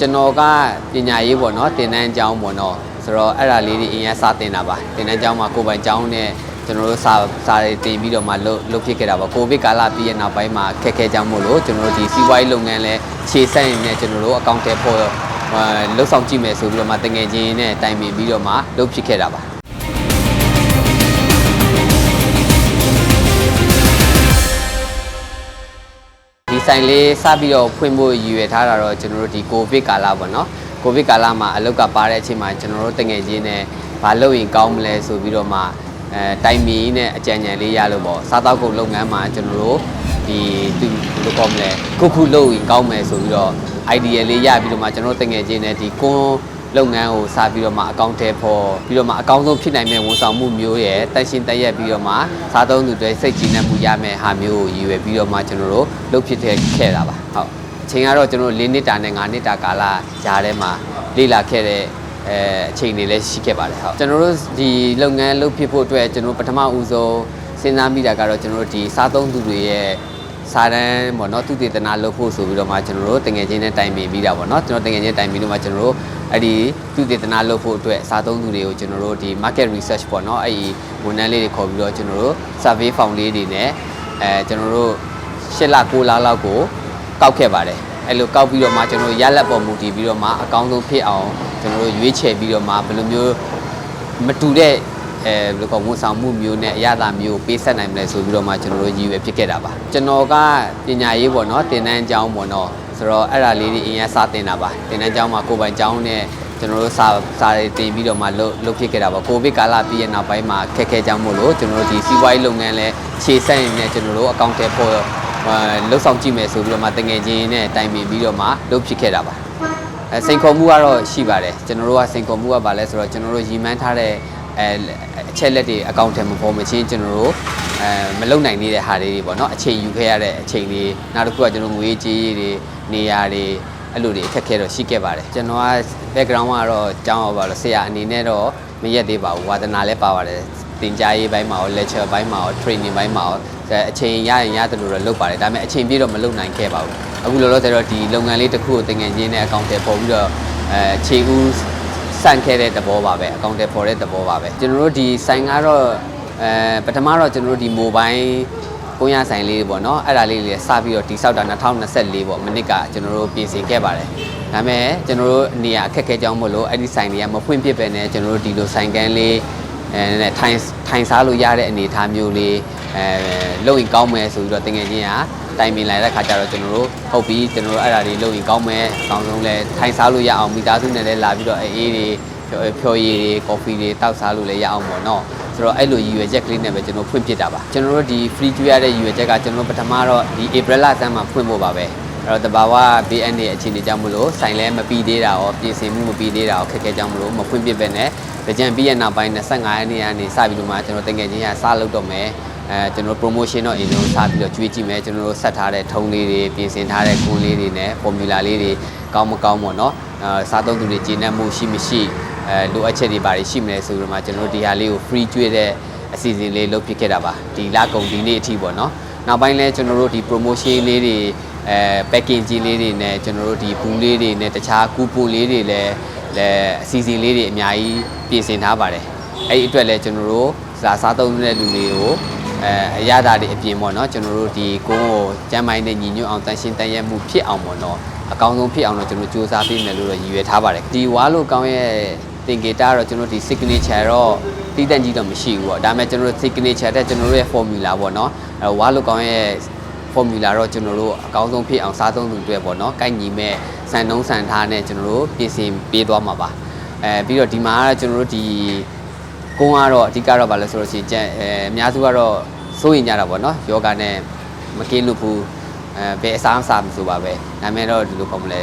ကျွန်တော်ကပညာရေးပေါ့နော်တင်တန်းကျောင်းပေါ့နော်ဆိုတော့အဲ့ဒါလေးတွေအရင်စတင်တာပါတင်တန်းကျောင်းမှာကိုယ်ပိုင်ကျောင်းနဲ့ကျွန်တော်တို့စာစာတွေတင်ပြီးတော့မှလုပ်လုပ်ဖြစ်ခဲ့တာပါကိုဗစ်ကာလပြီးရဲ့နောက်ပိုင်းမှာခက်ခဲကြောင်းမို့လို့ကျွန်တော်တို့ဒီစီးပွားရေးလုပ်ငန်းလဲခြေဆက်ရင်လည်းကျွန်တော်တို့အကောင့်ထဲပေါ်လှုပ်ဆောင်ကြည့်မယ်ဆိုပြီးတော့မှတငယ်ချင်းနဲ့တိုင်ပင်ပြီးတော့မှလုပ်ဖြစ်ခဲ့တာပါ ဆိုင်လေးစပြီးတော့ဖွင့်ဖို့ရည်ရွယ်ထားတာတော့ကျွန်တော်တို့ဒီကိုဗစ်ကာလပေါ့နော်ကိုဗစ်ကာလမှာအလုပ်ကပါတဲ့အချိန်မှာကျွန်တော်တို့တငယ်ချင်းနဲ့ဘာလုပ်ရင်ကောင်းမလဲဆိုပြီးတော့မှအဲတိုင်မီနဲ့အကြံဉာဏ်လေးရလို့ပေါ့စားတောက်ကုန်လုပ်ငန်းမှာကျွန်တော်တို့ဒီသူဘယ်လိုကောင်းမလဲခုခုလုပ်ရင်ကောင်းမယ်ဆိုပြီးတော့ idea လေးရပြီးတော့မှကျွန်တော်တို့တငယ်ချင်းနဲ့ဒီကွန်း လုပ်ငန်းကိုစပြီးတော့မှအကောင့်ထဲပေါ်ပြီးတော့မှအကောင့်ဆုံးဖြစ်နိုင်မဲ့ဝန်ဆောင်မှုမျိုးရဲ့တန်ရှင်းတက်ရက်ပြီးတော့မှစားသုံးသူတွေစိတ်ကြည်နပ်မှုရမယ်ဟာမျိုးကိုရည်ရွယ်ပြီးတော့မှကျွန်တော်တို့လုပ်ဖြစ်တဲ့ခဲ့တာပါဟုတ်အချိန်ကတော့ကျွန်တော်၄နှစ်တာနဲ့၅နှစ်တာကာလကြားထဲမှာလေ့လာခဲ့တဲ့အဲအချိန်တွေလည်းရှိခဲ့ပါတယ်ဟုတ်ကျွန်တော်တို့ဒီလုပ်ငန်းလုပ်ဖြစ်ဖို့အတွက်ကျွန်တော်ပထမဦးဆုံးစဉ်းစားမိတာကတော့ကျွန်တော်တို့ဒီစားသုံးသူတွေရဲ့ စာတန်းပေါ့နော်သူတည်တနာလုပ်ဖို့ဆိုပြီးတော့မှကျွန်တော်တို့တငယ်ချင်းနဲ့တိုင်ပင်ပြီးတာပေါ့နော်ကျွန်တော်တငယ်ချင်းတိုင်ပင်လို့မှကျွန်တော်တို့အဲ့ဒီသူတည်တနာလုပ်ဖို့အတွက်စာသုံးသူတွေကိုကျွန်တော်တို့ဒီ market research ပေါ့နော်အဲ့ဒီဝန်ထမ်းလေးတွေခေါ်ပြီးတော့ကျွန်တော်တို့ survey form လေးတွေနဲ့အဲကျွန်တော်တို့၈လ9လလောက်ကိုကောက်ခဲ့ပါတယ်အဲ့လိုကောက်ပြီးတော့မှကျွန်တော်တို့ရလက်ပေါ်မူတည်ပြီးတော့မှအကောင်းဆုံးဖြစ်အောင်ကျွန်တော်တို့ရွေးချယ်ပြီးတော့မှဘယ်လိုမျိုးမတူတဲ့ အဲဘယ်လိုကောဝန်ဆောင်မှုမျိုးနဲ့အရသာမျိုးပေးဆက်နိုင်မလဲဆိုပြီးတော့မှကျွန်တော်တို့ရည်ရွယ်ဖြစ်ခဲ့တာပါကျွန်တော်ကပညာရေးပေါ့နော်တင်တန်းကျောင်းပေါ့နော်ဆိုတော့အဲ့ဒါလေးတွေအရင်စတင်တာပါတင်တန်းကျောင်းမှာကိုယ်ပိုင်ကျောင်းနဲ့ကျွန်တော်တို့စာစာတွေတင်ပြီးတော့မှလုပ်လုပ်ဖြစ်ခဲ့တာပါကိုဗစ်ကာလပြီးရဲ့နောက်ပိုင်းမှာခက်ခဲကြောင်းမို့လို့ကျွန်တော်တို့ဒီစီးပွားရေးလုပ်ငန်းလဲခြေဆက်ရင်လည်းကျွန်တော်တို့အကောင့်ထဲပေါ်လှုပ်ဆောင်ကြည့်မယ်ဆိုပြီးတော့မှတငယ်ချင်းနဲ့တိုင်ပင်ပြီးတော့မှလုပ်ဖြစ်ခဲ့တာပါအဲစိန်ခေါ်မှုကတော့ရှိပါတယ်ကျွန်တော်တို့ကစိန်ခေါ်မှုကဘာလဲဆိုတော့ကျွန်တော်တို့ရည်မှန်းထားတဲ့အဲ အချက်လက်တွေအကောင့်ထဲမှာပေါ်မချင်းကျွန်တော်တို့အဲမလုံနိုင်နေတဲ့ဟာလေးတွေပေါ့နော်အချိန်ယူခဲ့ရတဲ့အချိန်လေးနောက်တစ်ခုကကျွန်တော်ငွေကြေးတွေနေရာတွေအဲ့လိုတွေအခက်အခဲတော့ရှိခဲ့ပါတယ်ကျွန်တော်က background ကတော့ကျောင်းရောပါလို့ဆရာအနေနဲ့တော့မရက်သေးပါဘူးဝါသနာလည်းပါပါတယ်သင်ကြားရေးဘိုင်းမှာရော lecture ဘိုင်းမှာရော training ဘိုင်းမှာရောအဲအချိန်ရရင်ရတယ်လို့တော့လုပ်ပါတယ်ဒါပေမဲ့အချိန်ပြည့်တော့မလုပ်နိုင်ခဲ့ပါဘူးအခုလောလောဆယ်တော့ဒီလုပ်ငန်းလေးတစ်ခုကိုတင်ငယ်ချင်းနဲ့အကောင့်ထဲပေါ်ပြီးတော့အဲခြေဦး ဆန့်ခဲ့တဲ့သဘောပါပဲအကောင့်ထဲပေါ်တဲ့သဘောပါပဲကျွန်တော်တို့ဒီဆိုင်ကတော့အဲပထမတော့ကျွန်တော်တို့ဒီ mobile ကိုရဆိုင်လေးပေါ့နော်အဲ့ဒါလေးတွေစပြီးတော့တိဆောက်တာ2024ပေါ့မနစ်ကကျွန်တော်တို့ပြင်ဆင်ခဲ့ပါတယ်ဒါပေမဲ့ကျွန်တော်တို့နေရာအခက်အခဲကြောင်းမို့လို့အဲ့ဒီဆိုင်တွေကမဖွင့်ဖြစ်ပဲနဲ့ကျွန်တော်တို့ဒီလိုဆိုင်ကန်းလေးအဲနဲ့ထိုင်ထိုင်စားလို့ရတဲ့အနေအထားမျိုးလေးအဲလုပ်ရင်ကောင်းမယ်ဆိုပြီးတော့တင်ငယ်ချင်းက တိုင်ပင်လာတဲ့ခါကျတော့ကျွန်တော်တို့ဟုတ်ပြီကျွန်တော်တို့အဲ့ဒါတွေလုပ်ရင်ကောင်းမယ်အကောင်းဆုံးလဲထိုင်စားလို့ရအောင်မိသားစုနဲ့လည်းလာပြီးတော့အေးအေးတွေဖြော်ရည်တွေကော်ဖီတွေတောက်စားလို့လည်းရအောင်ပေါ့နော်ဆိုတော့အဲ့လိုရည်ရွယ်ချက်ကလေးနဲ့ပဲကျွန်တော်ဖွင့်ပြတာပါကျွန်တော်တို့ဒီ free ကျွေးရတဲ့ရည်ရွယ်ချက်ကကျွန်တော်တို့ပထမတော့ဒီ April လဆန်းမှာဖွင့်ဖို့ပါပဲအဲ့တော့တဘာဝ BN ရဲ့အခြေအနေကြောင့်မလို့ဆိုင်လဲမပြီးသေးတာရောပြင်ဆင်မှုမပြီးသေးတာရောခက်ခဲကြောင့်မလို့မဖွင့်ပြပဲနဲ့ကြံပြီးရနောက်ပိုင်း25ရက်နေ့ကနေစပြီးတော့မှကျွန်တော်တကယ်ချင်းရစလုပ်တော့မယ် အဲကျွန်တော် promotion တော့အရင်ဆုံးစပြီးတော့ကြွေးကြည့်မယ်ကျွန်တော်တို့ဆက်ထားတဲ့ထုံးလေးတွေပြင်ဆင်ထားတဲ့ကွန်းလေးတွေနဲ့ formula လေးတွေကောင်းမကောင်းပေါ့နော်အဲစားသုံးသူတွေကျင့်တတ်မှုရှိမရှိအဲလိုအပ်ချက်တွေဘာတွေရှိမလဲဆိုပြီးတော့မှကျွန်တော်တို့ဒီဟာလေးကို free ကျွေးတဲ့အစီအစဉ်လေးလုပ်ဖြစ်ခဲ့တာပါဒီလကုန်ဒီနေ့အထိပေါ့နော်နောက်ပိုင်းလဲကျွန်တော်တို့ဒီ promotion လေးတွေအဲ packing ကြီးလေးတွေနဲ့ကျွန်တော်တို့ဒီဘူးလေးတွေနဲ့တခြားကူပူလေးတွေလည်းလည်းအစီအစဉ်လေးတွေအများကြီးပြင်ဆင်ထားပါတယ်အဲ့ဒီအတွက်လည်းကျွန်တော်တို့စားစားသုံးတဲ့လူတွေကို အဲအရသာတွေအပြင်ပေါ့နော်ကျွန်တော်တို့ဒီကိုယ်ကိုကျမ်းမိုင်းနဲ့ညီညွတ်အောင်တန်ရှင်းတန်ရဲမှုဖြစ်အောင်ပေါ့နော်အကောင်းဆုံးဖြစ်အောင်တော့ကျွန်တော်စူးစမ်းပေးမယ်လို့တော့ရည်ရွယ်ထားပါတယ်ဒီဝါလို့ကောင်းရဲ့တင်ကေတာတော့ကျွန်တော်ဒီ signature တော့တည်တံ့ကြီးတော့မရှိဘူးပေါ့ဒါပေမဲ့ကျွန်တော်တို့ signature တဲ့ကျွန်တော်တို့ရဲ့ formula ပေါ့နော်အဲဝါလို့ကောင်းရဲ့ formula တော့ကျွန်တော်တို့အကောင်းဆုံးဖြစ်အောင်စားသုံးသူတွေပေါ့နော်ကိုက်ညီမဲ့စံနှုံးစံထားနဲ့ကျွန်တော်တို့ပြင်ဆင်ပေးသွားမှာပါအဲပြီးတော့ဒီမှာကတော့ကျွန်တော်တို့ဒီကုန်းကတော့အဓိကတော့ဗာလဲဆိုလို့ရှိရင်ကြံအဲအများစုကတော့ စိုးရင်ကြတာပေါ့နော်ယောဂနဲ့မကင်းလို့ဘူးအဲဘယ်အစားအစာမဆိုပါပဲဒါပေမဲ့တော့ဒီလိုခေါ်မလဲ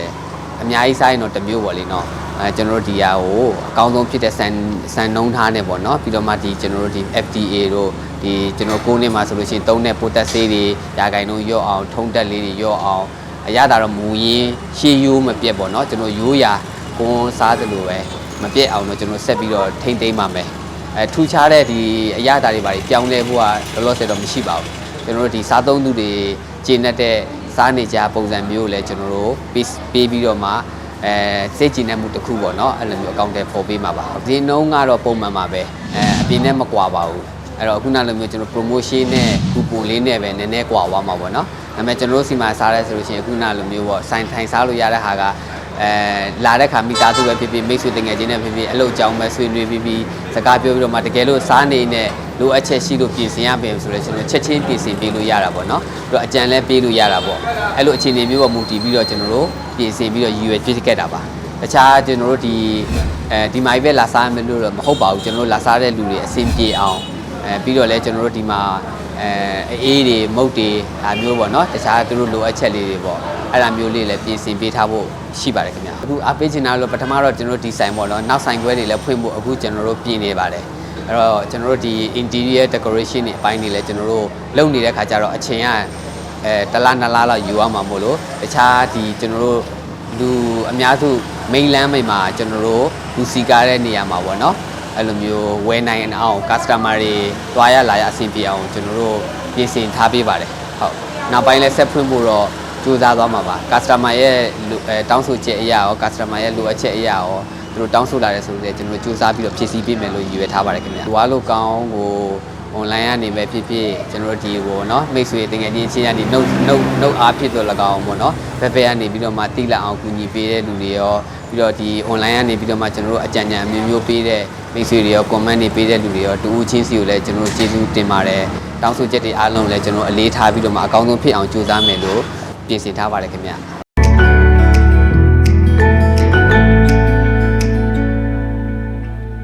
အများကြီးစားရင်တော့တစ်မျိုးပေါ့လေနော်အဲကျွန်တော်တို့ဒီဟာကိုအကောင်းဆုံးဖြစ်တဲ့စံစံနှုံးထားနဲ့ပေါ့နော်ပြီးတော့မှဒီကျွန်တော်တို့ဒီ FDA တို့ဒီကျွန်တော်ကိုးနှစ်မှာဆိုလို့ရှိရင်သုံးတဲ့ပိုတက်ဆေးတွေရာဂိုင်နှုန်းရော့အောင်ထုံတက်လေးတွေရော့အောင်အရသာတော့မူရင်းရှေးရိုးမပြတ်ပေါ့နော်ကျွန်တော်ရိုးရာကွန်းစားသလိုပဲမပြတ်အောင်တော့ကျွန်တော်ဆက်ပြီးတော့ထိမ့်သိမ်းပါမယ် အဲထူခြားတဲ့ဒီအရသာတွေပါပြောင်းလဲဖို့ကလောလောဆယ်တော့မရှိပါဘူးကျွန်တော်တို့ဒီစားသုံးသူတွေကျင့်တတ်တဲ့စားနေကြပုံစံမျိုးကိုလည်းကျွန်တော်တို့ပေးပေးပြီးတော့မှအဲစိတ်ကြည်နေမှုတစ်ခုပေါ့နော်အဲ့လိုမျိုးအကောင့်တွေပေါ်ပေးမှာပါဒီနှုံးကတော့ပုံမှန်ပါပဲအဲအပြင်နဲ့မကွာပါဘူးအဲ့တော့ခုနလိုမျိုးကျွန်တော် promotion နဲ့ coupon လေးနဲ့ပဲနည်းနည်းကွာသွားမှာပေါ့နော်ဒါပေမဲ့ကျွန်တော်တို့စီမှာစားရဲဆိုလို့ရှိရင်ခုနလိုမျိုးပေါ့ဆိုင်ထိုင်စားလို့ရတဲ့ဟာက အဲလာတဲ့ခါမိသားစုပဲဖြစ်ဖြစ်မိတ်ဆွေတငယ်ချင်းနဲ့ဖြစ်ဖြစ်အလုပ်ကြောင်းပဲဆွေးနွေးပြီးပြီးစကားပြောပြီးတော့မှတကယ်လို့စားနေနဲ့လိုအပ်ချက်ရှိလို့ပြင်ဆင်ရပြင်ဆိုလို့ကျွန်တော်ချက်ချင်းပြင်ဆင်ပေးလို့ရတာပေါ့နော်ပြီးတော့အကြံလဲပေးလို့ရတာပေါ့အဲ့လိုအခြေအနေမျိုးပေါ်မူတည်ပြီးတော့ကျွန်တော်တို့ပြင်ဆင်ပြီးတော့ရည်ရွယ်ပြည့်ခဲ့တာပါတခြားကျွန်တော်တို့ဒီအဲဒီမိုင်ပဲလာစားမယ်လို့တော့မဟုတ်ပါဘူးကျွန်တော်တို့လာစားတဲ့လူတွေအဆင်ပြေအောင်အဲပြီးတော့လဲကျွန်တော်တို့ဒီမှာ အဲအေးတွေမုတ်တွေဒါမျိုးပေါ့နော်တခြားသူတို့လိုအပ်ချက်လေးတွေပေါ့အဲ့ဒါမျိုးလေးလည်းပြင်ဆင်ပေးထားဖို့ရှိပါတယ်ခင်ဗျာအခုအားပေးချင်တာလို့ပထမတော့ကျွန်တော်တို့ဒီဆိုင်ပေါ့နော်နောက်ဆိုင်ခွဲတွေလည်းဖွင့်ဖို့အခုကျွန်တော်တို့ပြင်နေပါတယ်အဲ့တော့ကျွန်တော်တို့ဒီ interior decoration တွေအပိုင်းတွေလည်းကျွန်တော်တို့လုပ်နေတဲ့ခါကျတော့အချိန်ကအဲတစ်လားနှစ်လားလောက်ယူရမှာမို့လို့တခြားဒီကျွန်တော်တို့လူအများစု main land မိမှာကျွန်တော်တို့လူစီကားတဲ့နေရာမှာပေါ့နော် အဲ့လိုမျိုးဝယ်နိုင်အောင် customer တွေတွားရလာရအဆင်ပြေအောင်ကျွန်တော်တို့ပြင်ဆင်ထားပေးပါတယ်ဟုတ်နောက်ပိုင်းလည်းဆက်ဖွင့်ဖို့တော့ကြိုးစားသွားမှာပါ customer ရဲ့လူအဲတောင်းဆိုချက်အရာရော customer ရဲ့လိုအပ်ချက်အရာရောသူတို့တောင်းဆိုလာတဲ့ဆိုတော့ကျွန်တော်တို့ကြိုးစားပြီးတော့ဖြည့်ဆည်းပေးမယ်လို့ရည်ရွယ်ထားပါတယ်ခင်ဗျာ။ဟိုအားလို့ကောင်းကို online ကနေပဲဖြစ်ဖြစ်ကျွန်တော်တို့ဒီဟိုเนาะမိတ်ဆွေတင်ငယ်ချင်းချင်းကနေနှုတ်နှုတ်နှုတ်အားဖြစ်တော့၎င်းပေါ့เนาะဘက်ဘက်ကနေပြီးတော့မှတိလက်အောင်ကူညီပေးတဲ့လူတွေရောပြီးတော့ဒီ online ကနေပြီးတော့မှကျွန်တော်တို့အကြံဉာဏ်အမျိုးမျိုးပေးတဲ့မိတ်ဆွေတွေရော comment တွေပေးတဲ့လူတွေရောတူဦးချင်းစီကိုလည်းကျွန်တော်တို့ကျေးဇူးတင်ပါတယ်တောင်းဆိုချက်တွေအားလုံးလည်းကျွန်တော်တို့အလေးထားပြီးတော့မှအကောင်းဆုံးဖြစ်အောင်ကြိုးစားမယ်လို့ပြင်ဆင်ထားပါတယ်ခင်ဗျာ